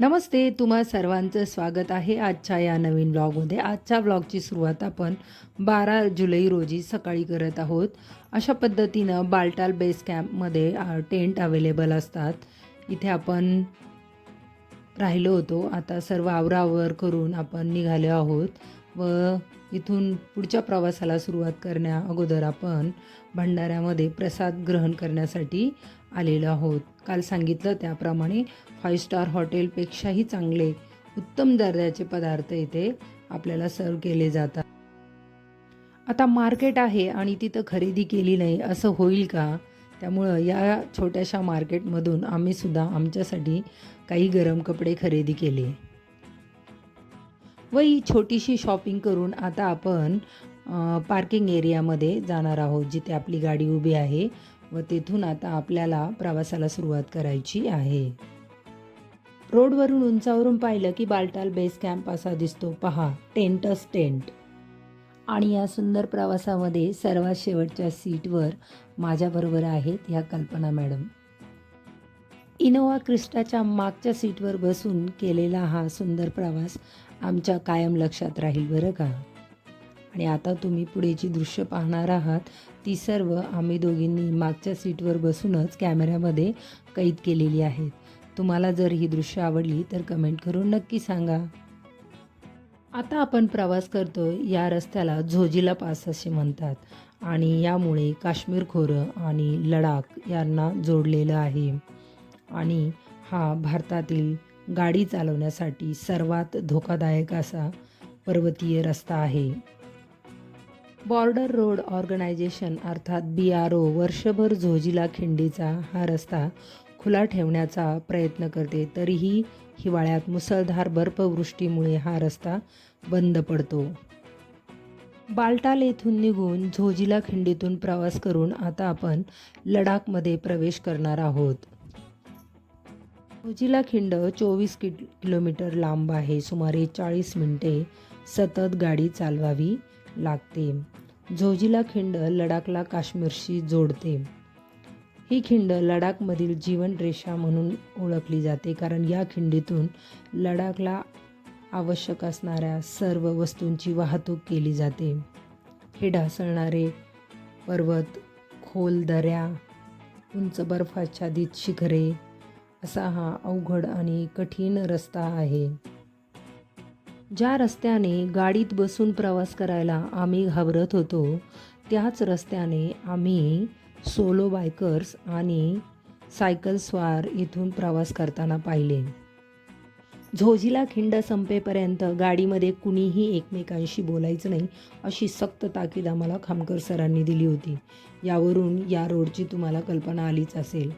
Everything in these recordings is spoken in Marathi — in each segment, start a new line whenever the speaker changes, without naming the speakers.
नमस्ते तुम्हा सर्वांचं स्वागत आहे आजच्या या नवीन ब्लॉगमध्ये. आजच्या ब्लॉगची सुरुवात आपण बारा जुलै रोजी सकाळी करत आहोत. अशा पद्धतीनं बालटाल बेस कॅम्पमध्ये टेंट अवेलेबल असतात. इथे आपण राहिलो होतो. आता सर्व आवरावर करून आपण निघालो आहोत व इथून पुढच्या प्रवासाला सुरुवात करण्या अगोदर आपण भंडाऱ्यामध्ये प्रसाद ग्रहण करण्यासाठी आलेलो आहोत. काल सांगितलं त्याप्रमाणे फाईव्ह स्टार हॉटेलपेक्षाही चांगले उत्तम दर्जाचे पदार्थ इथे आपल्याला सर्व केले जातात. आता मार्केट आहे आणि तिथं खरेदी केली नाही असं होईल का? त्यामुळं या छोट्याशा मार्केटमधून आम्ही सुद्धा आमच्यासाठी काही गरम कपडे खरेदी केले. व ही छोटीशी शॉपिंग करून आता आपण पार्किंग एरियामध्ये जाणार आहोत जिथे आपली गाडी उभी आहे. व तेथून आता आपल्याला प्रवासाला सुरुवात करायची आहे. रोडवरून उंचावरून पाहिलं की बालटाल बेस कॅम्प असा दिसतो. पहा टेंटच टेंट आणि या सुंदर प्रवासामध्ये सर्वात शेवटच्या सीटवर माझ्याबरोबर आहेत ह्या कल्पना मॅडम. इनोवा क्रिस्टाच्या मागच्या सीटवर बसून केलेला हा सुंदर प्रवास आमच्या कायम लक्षात राहील बरं का? आणि आता तुम्ही पुढेची दृश्य पाहणार आहात ती सर्व आम्ही दोघींनी मागच्या सीटवर बसूनच कॅमेऱ्यामध्ये कैद केलेली आहेत तुम्हाला जर ही दृश्य आवडली तर कमेंट करून नक्की सांगा. आता आपण प्रवास करतो या रस्त्याला झोजिला पास असे म्हणतात. आणि यामुळे काश्मीर खोरं आणि लडाख यांना जोडलेलं आहे. आणि हा भारतातील गाडी चालवण्यासाठी सर्वात धोकादायक असा पर्वतीय रस्ता आहे. बॉर्डर रोड ऑर्गनायझेशन अर्थात बी आर ओ वर्षभर झोजिला खिंडीचा हा रस्ता खुला ठेवण्याचा प्रयत्न करते तरीही हिवाळ्यात मुसळधार बर्फवृष्टीमुळे हा रस्ता बंद पडतो. बालटाल येथून निघून झोजिला खिंडीतून प्रवास करून आता आपण लडाखमध्ये प्रवेश करणार आहोत. झोजिला खिंड चोवीस कि किलोमीटर लांब आहे. सुमारे चाळीस मिनिटे सतत गाडी चालवावी लागते. झोजिला खिंड लडाखला काश्मीरशी जोडते. ही खिंड लडाखमधील जीवन रेषा म्हणून ओळखली जाते कारण या खिंडीतून लडाखला आवश्यक असणाऱ्या सर्व वस्तूंची वाहतूक केली जाते. हे ढासळणारे पर्वत खोल दऱ्या उंच बर्फाच्छादित शिखरे असा हा अवघड आणि कठीण रस्ता आहे. ज्या रस्त्याने गाडीत बसून प्रवास करायला आम्ही घाबरत होतो त्याच रस्त्याने आम्ही सोलो बायकर्स आणि सायकल स्वार इथून प्रवास करताना पाहिले. झोझीला खिंड संपेपर्यंत गाडीमध्ये कुणीही एकमेकांशी बोलायचं नाही अशी सक्त ताकीद आम्हाला खामकर सरांनी दिली होती. यावरून या रोडची तुम्हाला कल्पना आलीच असेल.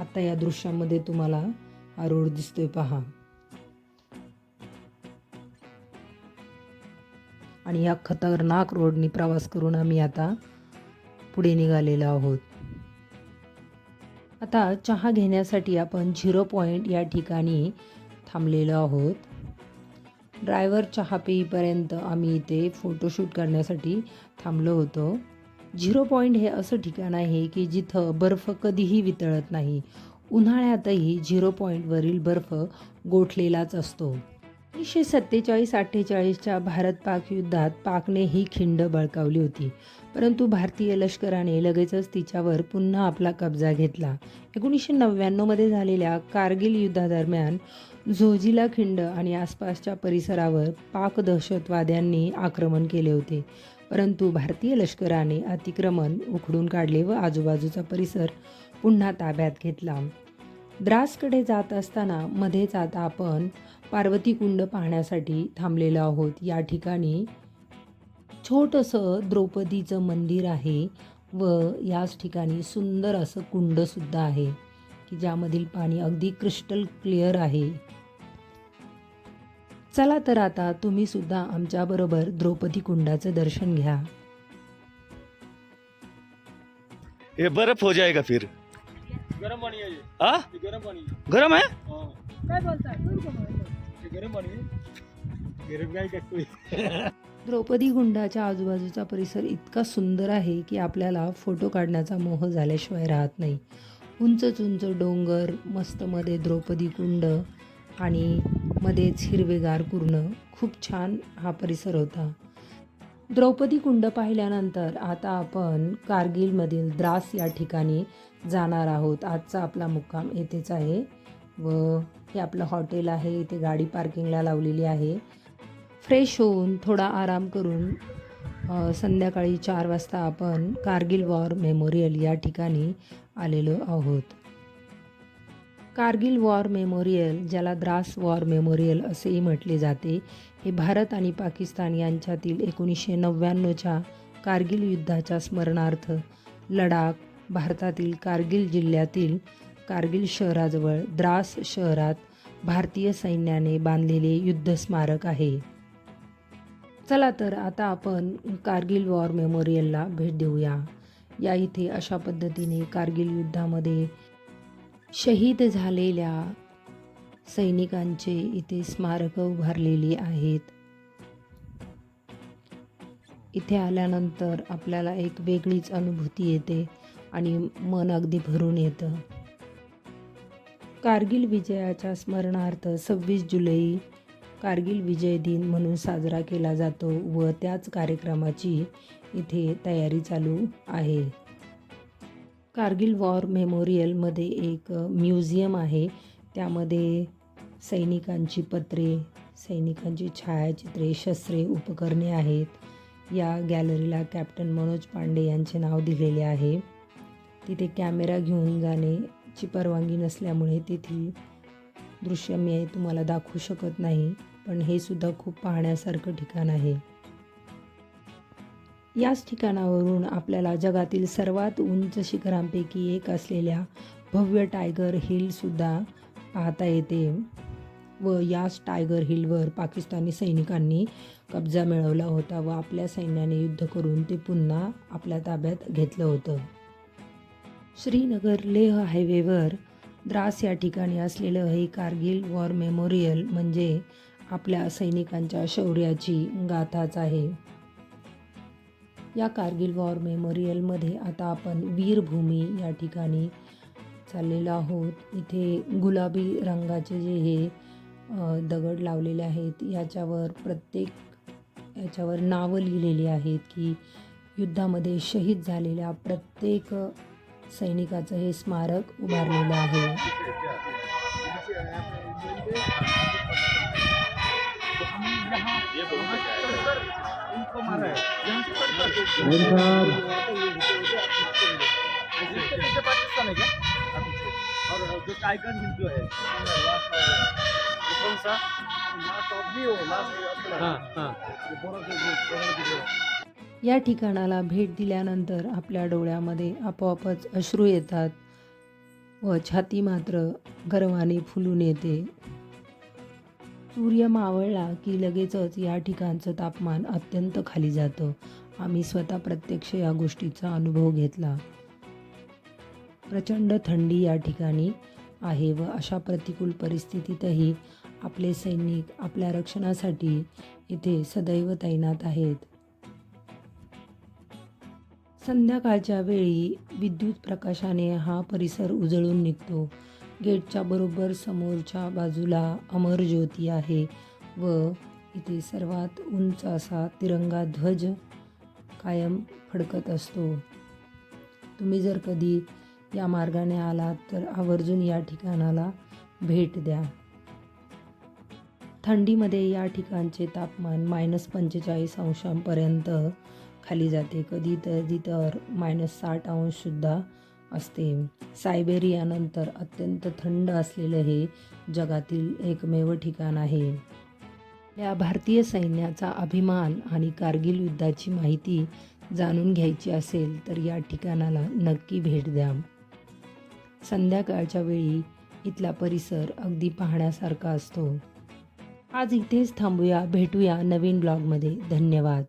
आता या दृश्यामध्ये तुम्हाला हा रोड दिसतोय पहा. आणि या खतरनाक रोडनी प्रवास करून आम्ही आता पुढे निघालेलो आहोत. आता चहा घेण्यासाठी आपण झिरो पॉईंट या ठिकाणी थांबलेलो आहोत. ड्रायव्हर चहा पेईपर्यंत आम्ही इथे फोटोशूट करण्यासाठी थांबलो होतो. झिरो पॉईंट हे असं ठिकाण आहे की जिथं बर्फ कधीही वितळत नाही. उन्हाळ्यातही झिरो पॉईंटवरील बर्फ गोठलेलाच असतो. एकोणीसशे सत्तेचाळीस अठ्ठेचाळीसच्या भारत पाक युद्धात पाकने ही खिंड बळकावली होती. परंतु भारतीय लष्कराने लगेचच तिच्यावर पुन्हा आपला कब्जा घेतला. एकोणीसशे नव्याण्णवमध्ये झालेल्या कारगिल युद्धादरम्यान झोजिला खिंड आणि आसपासच्या परिसरावर पाक दहशतवाद्यांनी आक्रमण केले होते. परंतु भारतीय लष्कराने अतिक्रमण उखडून काढले व आजूबाजूचा परिसर पुन्हा ताब्यात घेतला. द्रासकडे जात असताना मध्येच आता आपण पार्वती कुंड पाहण्यासाठी थांबलेलो आहोत. या ठिकाणी छोटंसं द्रौपदीचं मंदिर आहे व याच ठिकाणी सुंदर असं कुंडसुद्धा आहे की ज्यामधील पाणी अगदी क्रिस्टल क्लिअर आहे. चला तर आता तुम्ही सुद्धा आमच्याबरोबर द्रौपदी कुंडाचं दर्शन घ्या.
ये बर्फ हो जाएगा फिर.
हे गरम पाणी आहे.
गरम.
काय बोलताय कोण कोण बोलताय?
गरम पाणी आहे. गरम काय टाकतोय
द्रौपदी कुंडाच्या आजूबाजूचा परिसर इतका सुंदर आहे की आपल्याला फोटो काढण्याचा मोह झाल्याशिवाय राहत नाही उंचच उंच डोंगर मस्त मध्ये द्रौपदी कुंड आणि मध्येच हिरवेगार कुर्ण खूप छान हा परिसर होता द्रौपदी कुंड पाहिल्यानंतर आता आपण कारगिलमधील द्रास या ठिकाणी जाणार आहोत. आजचा आपला मुक्काम येथेच आहे व हे आपलं हॉटेल आहे. इथे गाडी पार्किंगला लावलेली आहे. फ्रेश होऊन थोडा आराम करून संध्याकाळी चार वाजता आपण कारगिल वॉर मेमोरियल या ठिकाणी आलेलो आहोत. कारगिल वॉर मेमोरियल ज्याला द्रास वॉर मेमोरियल असेही म्हटले जाते हे भारत आणि पाकिस्तान यांच्यातील एकोणीसशे नव्याण्णवच्या कारगिल युद्धाच्या स्मरणार्थ लडाख भारतातील कारगिल जिल्ह्यातील कारगिल शहराजवळ द्रास शहरात भारतीय सैन्याने बांधलेले युद्ध स्मारक आहे. चला तर आता आपण कारगिल वॉर मेमोरियलला भेट देऊया. या इथे अशा पद्धतीने कारगिल युद्धामध्ये शहीद झालेल्या सैनिकांचे इथे स्मारकं उभारलेली आहेत. इथे आल्यानंतर आपल्याला एक वेगळीच अनुभूती येते आणि मन अगदी भरून येतं. कारगिल विजयाच्या स्मरणार्थ सव्वीस जुलै कारगिल विजय दिन म्हणून साजरा केला जातो व त्याच कार्यक्रमाची इथे तयारी चालू आहे. कारगिल वॉर मेमोरियलमध्ये एक म्युझियम आहे. त्यामध्ये सैनिकांची पत्रे सैनिकांची छायाचित्रे शस्त्रे उपकरणे आहेत. या गॅलरीला कॅप्टन मनोज पांडे यांचे नाव दिलेले आहे. तिथे कॅमेरा घेऊन जाण्याची परवानगी नसल्यामुळे तेथील दृश्य मी तुम्हाला दाखवू शकत नाही पण हे सुद्धा खूप पाहण्यासारखं ठिकाण आहे. याच ठिकाणावरून आपल्याला जगातील सर्वात उंच शिखरांपैकी एक असलेल्या भव्य टायगर हिलसुद्धा पाहता येते व याच टायगर हिलवर पाकिस्तानी सैनिकांनी कब्जा मिळवला होता व आपल्या सैन्याने युद्ध करून ते पुन्हा आपल्या ताब्यात घेतलं होतं. श्रीनगर लेह हायवेवर द्रास या ठिकाणी असलेलं हे कारगिल वॉर मेमोरियल म्हणजे आपल्या सैनिकांच्या शौर्याची गाथाच आहे. या कारगिल वॉर मेमोरियलमध्ये आता आपण वीरभूमी या ठिकाणी चाललेलो आहोत. इथे गुलाबी रंगाचे जे हे दगड लावलेले आहेत याच्यावर प्रत्येक याच्यावर नावं लिहिलेली आहेत की युद्धामध्ये शहीद झालेल्या प्रत्येक सैनिकाचं हे स्मारक उभारलेलं आहे.
पाकिस्तान है क्या और जो टाइगर हिल जो है कौन सा लास्ट ऑफ भी हो लास्ट हाँ हाँ
या ठिकाणाला भेट दिल्यानंतर आपल्या डोळ्यामध्ये आपोआपच अश्रू येतात व छाती मात्र गर्वाने फुलून येते. सूर्य मावळला की लगेचच या ठिकाणचं तापमान अत्यंत खाली जातं. आम्ही स्वतः प्रत्यक्ष या गोष्टीचा अनुभव घेतला. प्रचंड थंडी या ठिकाणी आहे व अशा प्रतिकूल परिस्थितीतही आपले सैनिक आपल्या रक्षणासाठी इथे सदैव तैनात आहेत. संध्याकाळच्या वेळी विद्युत प्रकाशाने हा परिसर उजळून निघतो. गेटच्या बरोबर समोरच्या बाजूला अमर ज्योती आहे व इथे सर्वात उंच असा तिरंगा ध्वज कायम फडकत असतो. तुम्ही जर कधी या मार्गाने आलात तर आवर्जून या ठिकाणाला भेट द्या. थंडीमध्ये या ठिकाणचे तापमान मायनस पंचेचाळीस अंशांपर्यंत खाली जाते. कधी तरी तर मायनस साठ अंशसुद्धा असते. सायबेरियानंतर अत्यंत थंड असलेलं हे जगातील एकमेव ठिकाण आहे. या भारतीय सैन्याचा अभिमान आणि कारगिल युद्धाची माहिती जाणून घ्यायची असेल तर या ठिकाणाला नक्की भेट द्या. संध्याकाळच्या वेळी इथला परिसर अगदी पाहण्यासारखा असतो. आज इथेच थांबूया भेटूया नवीन ब्लॉगमध्ये. धन्यवाद.